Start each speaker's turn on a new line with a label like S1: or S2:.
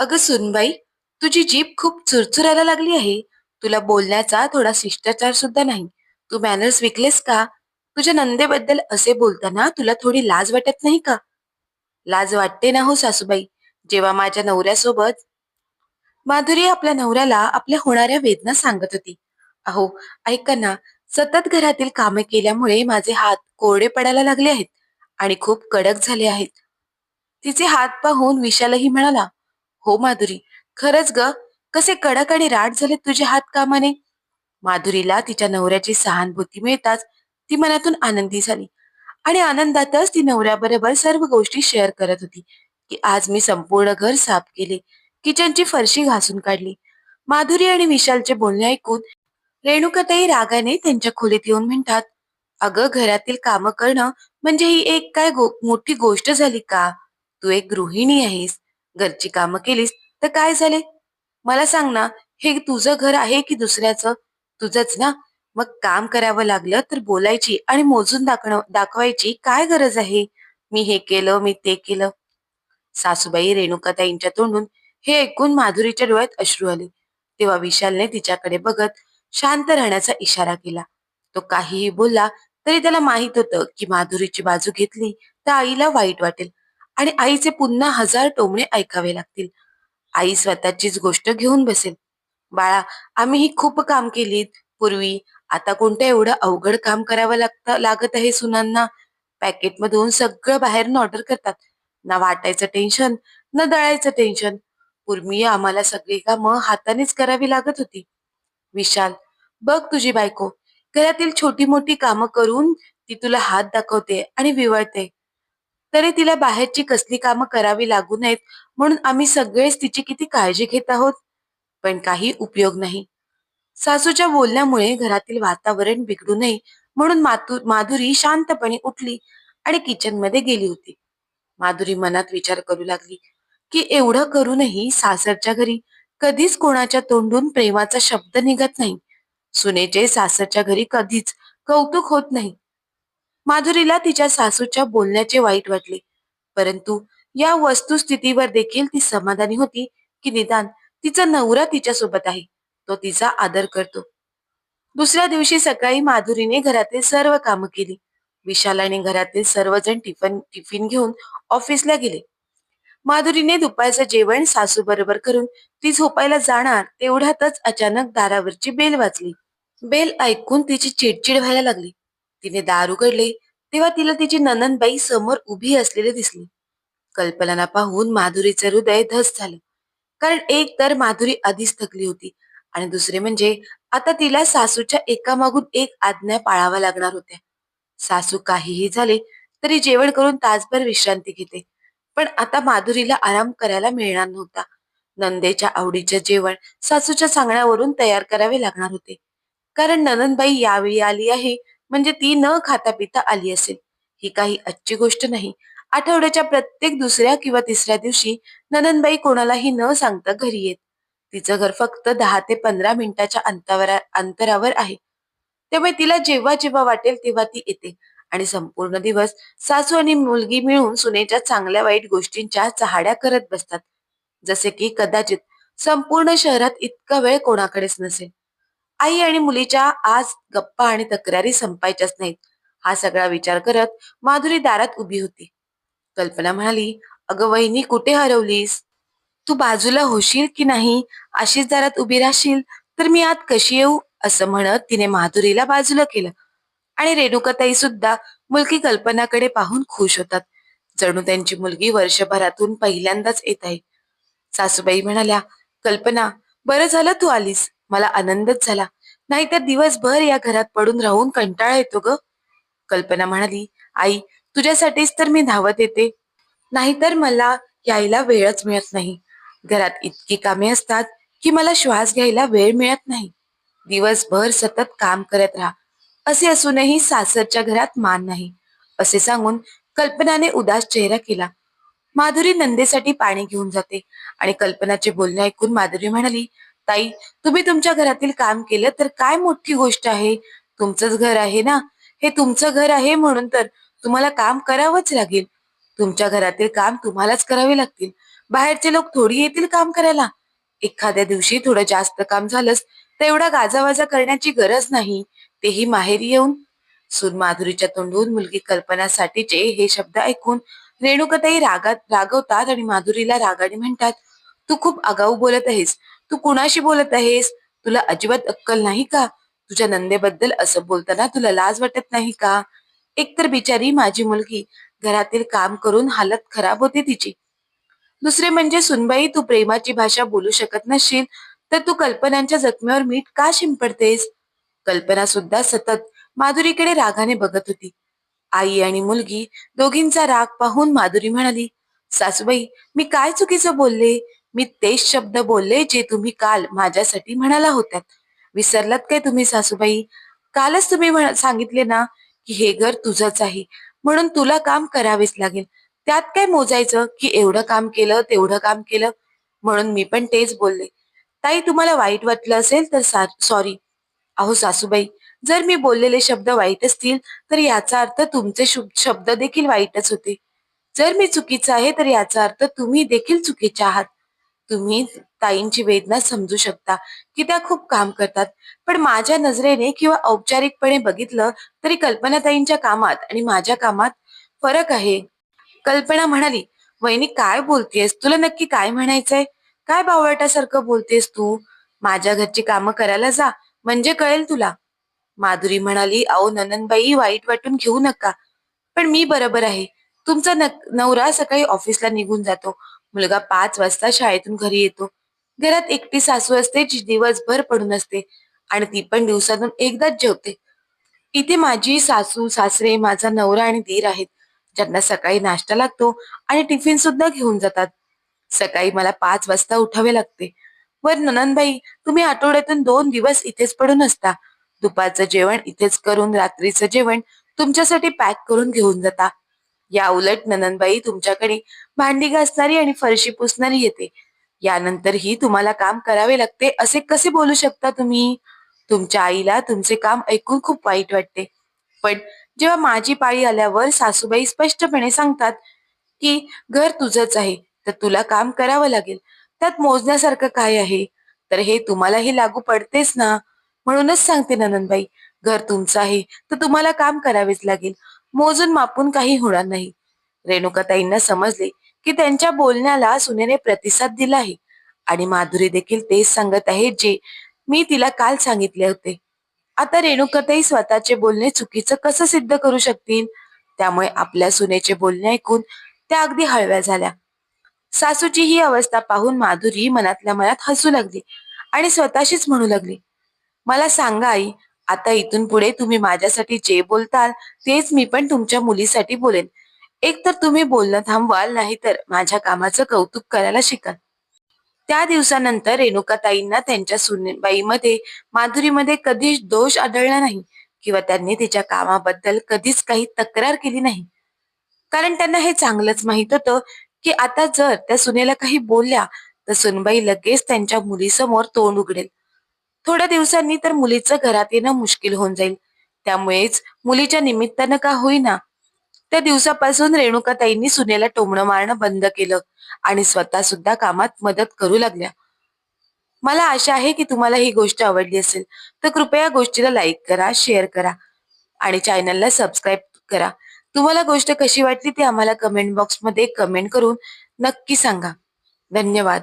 S1: अगं सुनबाई तुझी जीभ खूप चुरचुरायला लागली आहे. तुला बोलण्याचा थोडा शिष्टाचार सुद्धा नाही. तू मॅनर्स विकलेस का? तुझ्या नंदेबद्दल असे बोलताना तुला थोडी लाज वाटत नाही का? लाज वाटते ना हो सासूबाई. जेव्हा माझ्या नवऱ्यासोबत माधुरी आपल्या नवऱ्याला आपल्या होणाऱ्या वेदना सांगत होती. अहो ऐका ना. सतत घरातील कामे केल्यामुळे माझे हात कोरडे पडायला लागले आहेत आणि खूप कडक झाले आहेत. तिचे हात पाहून विशालही म्हणाला हो माधुरी. खरंच ग? कसे कडक आणि राठ झाले तुझे हात कामाने? माधुरीला तिच्या नवऱ्याची सहानुभूती मिळताच ती मनातून आनंदी झाली. आणि आनंदातच ती नवऱ्याबरोबर सर्व गोष्टी शेअर करत होती. की आज मी संपूर्ण घर साफ केले किचनची फरशी घासून काढली. माधुरी आणि विशालचे बोलणे ऐकून रेणुकाताई रागाने त्यांच्या खोलीत येऊन म्हणतात अगं घरातील कामं करणं म्हणजे ही एक काय गो, मोठी गोष्ट झाली का? तू एक गृहिणी आहेस. घरची कामं केलीस तर काय झाले? मला सांग ना हे तुझं घर आहे की दुसऱ्याचं? तुझंच ना? मग काम करावं लागलं तर बोलायची आणि मोजून दाखव दाखवायची काय गरज आहे? मी हे केलं मी ते केलं. सासूबाई रेणुकाताईंच्या तोंडून हे ऐकून माधुरीच्या डोळ्यात अश्रू आले. तेव्हा विशालने तिच्याकडे बघत शांत राहण्याचा इशारा केला. तो काहीही बोलला तरी त्याला माहीत होतं की माधुरीची बाजू घेतली तर आईला वाईट वाटेल. आणि आईचे पुन्हा हजार टोमणे ऐकावे लागतील. आई स्वतःचीच गोष्ट घेऊन बसेल. बाळा आम्ही ही खूप काम केलीत. पूर्वी आता कोणतं एवढं अवघड काम करावं लागतं लागत आहे सुनांना? पॅकेटमधून सगळं बाहेरून ऑर्डर करतात. ना वाटायचं टेन्शन ना दळायचं टेन्शन. पूर्वी आम्हाला सगळी कामं हातानेच करावी लागत होती. विशाल बघ तुझी बायको. घरातील छोटी मोठी कामं करून ती तुला हात दाखवते आणि विवळते. तरी तिला बाहेरची कसली कामं करावी लागू नयेत म्हणून आम्ही सगळेच तिची किती काळजी घेत आहोत? पण काही उपयोग नाही. सासूच्या बोलण्यामुळे घरातील वातावरण बिघडू नये म्हणून मातू माधुरी शांतपणे उठली आणि किचनमध्ये गेली होती. माधुरी मनात विचार करू लागली की एवढं करूनही सासरच्या घरी कधीच कोणाच्या तोंडून प्रेमाचा शब्द निघत नाही. सुनेचे सासरच्या घरी कधीच कौतुक होत नाही. माधुरीला तिच्या सासूच्या बोलण्याचे वाईट वाटले. परंतु या वस्तुस्थितीवर देखील ती समाधानी होती की निदान तिचा नवरा तिच्यासोबत आहे. तो तिचा आदर करतो. दुसऱ्या दिवशी सकाळी माधुरीने घरातील सर्व कामं केली. विशालाने घरातील सर्वजण टिफिन टिफिन घेऊन ऑफिसला गेले. माधुरीने दुपारचं जेवण सासू बरोबर करून ती झोपायला जाणार तेवढ्यातच अचानक दारावरची बेल वाजली. बेल ऐकून तिची चिडचिड व्हायला लागली. तिने दार उघडले तेव्हा तिला तिची ननंदबाई समोर उभी असलेली दिसली. कल्पनाला पाहून माधुरीचे हृदय धस झालं. कारण एक तर माधुरी आधीच थकली होती आणि दुसरे म्हणजे आता तिला सासूच्या एकामागून एक आज्ञा पाळाव्या लागणार होत्या. सासू काहीही झाले तरी जेवण करून तासभर विश्रांती घेते. पण आता माधुरीला आराम करायला मिळणार नव्हता. नंदेच्या आवडीचे जेवण सासूच्या सांगण्यावरून तयार करावे लागणार होते. कारण ननंदबाई यावेळी आली आहे म्हणजे ती न खाता पिता आली असेल. ही काही आजची गोष्ट नाही. आठवड्याच्या प्रत्येक दुसऱ्या किंवा तिसऱ्या दिवशी ननंदबाई कोणालाही न सांगता घरी येत. तिचं घर फक्त दहा ते पंधरा मिनिटाच्या अंतरावर अंतरावर आहे. त्यामुळे तिला जेव्हा जेव्हा वाटेल तेव्हा ती येते. आणि संपूर्ण दिवस सासू आणि मुलगी मिळून सुनेच्या चांगल्या वाईट गोष्टींच्या चहाड्या करत बसतात. जसे की कदाचित संपूर्ण शहरात इतका वेळ कोणाकडेच नसेल. आई आणि मुलीच्या आज गप्पा आणि तक्रारी संपायच्याच नाहीत. हा सगळा विचार करत माधुरी दारात उभी होती. कल्पना म्हणाली अगं वहिनी कुठे हरवलीस? तू बाजूला होशील की नाही? अशीच दारात उभी राहशील तर मी आत कशी येऊ? असं म्हणत तिने माधुरीला बाजूला केलं. आणि रेणुकाताई सुद्धा मुलगी कल्पनाकडे पाहून खुश होतात. जणू त्यांची मुलगी वर्षभरातून पहिल्यांदाच येत आहे. सासूबाई म्हणाल्या कल्पना बरं झालं तू आलीस. मला आनंदच झाला. नाहीतर दिवसभर या घरात पडून राहून कंटाळा येतो ग. कल्पना म्हणाली आई तुझ्यासाठीच तर मी धावत येते. नाहीतर मला यायला वेळच मिळत नाही. घरात इतकी कामे असतात की मला श्वास घ्यायला वेळ मिळत नाही. दिवसभर सतत काम करत राहा. असे असूनही सासरच्या घरात मान नाही. असे सांगून कल्पनाने उदास चेहरा केला. माधुरी नंदेसाठी पाणी घेऊन जाते आणि कल्पनाचे बोलणे ऐकून माधुरी म्हणाली ताई तुम्ही तुमच्या घरातील काम केलं तर काय मोठी गोष्ट आहे? तुमचंच घर आहे ना? हे तुमचं घर आहे म्हणून तर तुम्हाला काम करावंच लागेल. तुमच्या घरातील काम तुम्हालाच करावे लागतील. बाहेरचे लोक थोडी येतील काम करायला. एखाद्या दिवशी थोडं जास्त काम झालंच तर एवढा गाजावाजा करण्याची गरज नाही. तेही माहेरी येऊन. सून माधुरीच्या तोंडून मुलगी कल्पनासाठीचे हे शब्द ऐकून रेणुकताई रागात रागवतात आणि माधुरीला रागाने म्हणतात तू खूप आगाऊ बोलत आहेस. तू कुणाशी बोलत आहेस? तुला अजिबात अक्कल नाही का? तुझ्या नंदेबद्दल असं बोलताना तुला लाज वाटत नाही का? एकतर बिचारी माझी मुलगी घरातील काम करून हालत खराब होते तिची. दुसरे म्हणजे सुनबाई तू प्रेमाची भाषा बोलू शकत नसशील तर तू कल्पनांच्या जखमेवर मीठ का शिंपडतेस? कल्पना सुद्धा सतत माधुरीकडे रागाने बघत होती. आई आणि मुलगी दोघींचा राग पाहून माधुरी म्हणाली सासूबाई मी काय चुकीचं बोलले? मी तेच शब्द बोलले जे तुम्ही काल माझ्यासाठी म्हणाला होत्यात. विसरलात काय तुम्ही सासूबाई? कालच तुम्ही सांगितले ना की हे घर तुझंच आहे. म्हणून तुला काम करावेच लागेल. त्यात काय मोजायचं की एवढं काम केलं तेवढं काम केलं? म्हणून मी पण तेच बोलले. ताई तुम्हाला वाईट वाटलं असेल तर सॉरी अहो सासूबाई जर मी बोललेले शब्द वाईट असतील तर याचा अर्थ तुमचे शब्द देखील वाईटच होते. जर मी चुकीचं आहे तर याचा अर्थ तुम्ही देखील चुकीचे आहात. तुम्ही ताईंची वेदना समजू शकता की त्या खूप काम करतात. पण माझ्या नजरेने किंवा औपचारिकपणे बघितलं तरी कल्पनाताईंच्या कामात आणि माझ्या कामात फरक आहे. कल्पना म्हणाली वहिनी काय बोलतेस? तुला नक्की काय म्हणायचंय? काय बावळटासारखं बोलतेस तू? माझ्या घरची कामं करायला जा म्हणजे कळेल तुला. माधुरी म्हणाली अहो ननंदबाई वाईट वाटून घेऊ नका. पण मी बरोबर आहे. तुमचा नवरा सकाळी ऑफिसला निघून जातो. मुलगा पाच वाजता शाळेतून घरी येतो. घरात एकटी सासू असते जी दिवसभर पडून असते आणि ती पण दिवसातून एकदाच जेवते. इथे माझी सासू सासरे माझा नवरा आणि दीर आहेत. ज्यांना सकाळी नाश्ता लागतो आणि टिफिन सुद्धा घेऊन जातात. सकाळी मला पाच वाजता उठावे लागते. वर ननंदबाई तुम्ही आठवड्यातून दोन दिवस इथेच पडून असता. दुपारचं जेवण इथेच करून रात्रीचं जेवण तुमच्यासाठी पॅक करून घेऊन जाता. या उलट ननंदबाई तुमच्याकडे भांडी घासणारी आणि फरशी पुसणारी येते. यानंतरही तुम्हाला काम करावे लागते असे कसे बोलू शकता तुम्ही? तुमच्या आईला तुमचे काम ऐकून खूप वाईट वाटते. पण जेव्हा माझी पाळी आल्यावर सासूबाई स्पष्टपणे सांगतात की घर तुझंच आहे तर तुला काम करावं लागेल. त्यात मोजण्यासारखं काय आहे? तर हे तुम्हाला हे लागू पडतेच ना. म्हणूनच सांगते ननंदबाई घर तुमचं आहे तर तुम्हाला काम करावेच लागेल. मोजून मापून काही होणार नाही. रेणुकाताईंना समजले की त्यांच्या बोलण्याला सुनेने प्रतिसाद दिला आहे. आणि माधुरी देखील तेच सांगत आहे जे मी तिला काल सांगितले होते. आता रेणुकाताई स्वतःचे बोलणे चुकीचं कसं सिद्ध करू शकतील? त्यामुळे आपल्या सुनेचे बोलणे ऐकून त्या अगदी हळव्या झाल्या. सासूची ही अवस्था पाहून माधुरी मनातल्या मनात हसू लागली आणि स्वतःशीच म्हणू लागली. मला सांगा आई आता इथून पुढे तुम्ही माझ्यासाठी जे बोलताल तेच मी पण तुमच्या मुलीसाठी बोलेन. एक तर तुम्ही बोलणं थांबवाल नाही तर माझ्या कामाचं कौतुक करायला शिकाल. त्या दिवसानंतर रेणुकाताईंना त्यांच्या सुनेबाईमध्ये माधुरीमध्ये कधीच दोष आढळला नाही किंवा त्यांनी तिच्या कामाबद्दल कधीच काही तक्रार केली नाही. कारण त्यांना हे चांगलंच माहीत होतं की आता जर त्या सुनेला काही बोलल्या तर सुनबाई लगेच त्यांच्या मुलीसमोर तोंड उघडेल. थोड्या दिवसांनी तर मुलीचं घरात येणं मुश्किल होऊन जाईल. त्यामुळेच मुलीच्या निमित्तानं का होईना त्या दिवसापासून रेणुकाताईंनी सुनेला टोमणं मारणं बंद केलं आणि स्वतः सुद्धा कामात मदत करू लागल्या. मला आशा आहे की तुम्हाला ही गोष्ट आवडली असेल तर कृपया गोष्टीला लाईक करा शेअर करा आणि चॅनलला सबस्क्राईब करा. तुम्हाला गोष्ट कशी वाटली ते आम्हाला कमेंट बॉक्समध्ये कमेंट करून नक्की सांगा. धन्यवाद.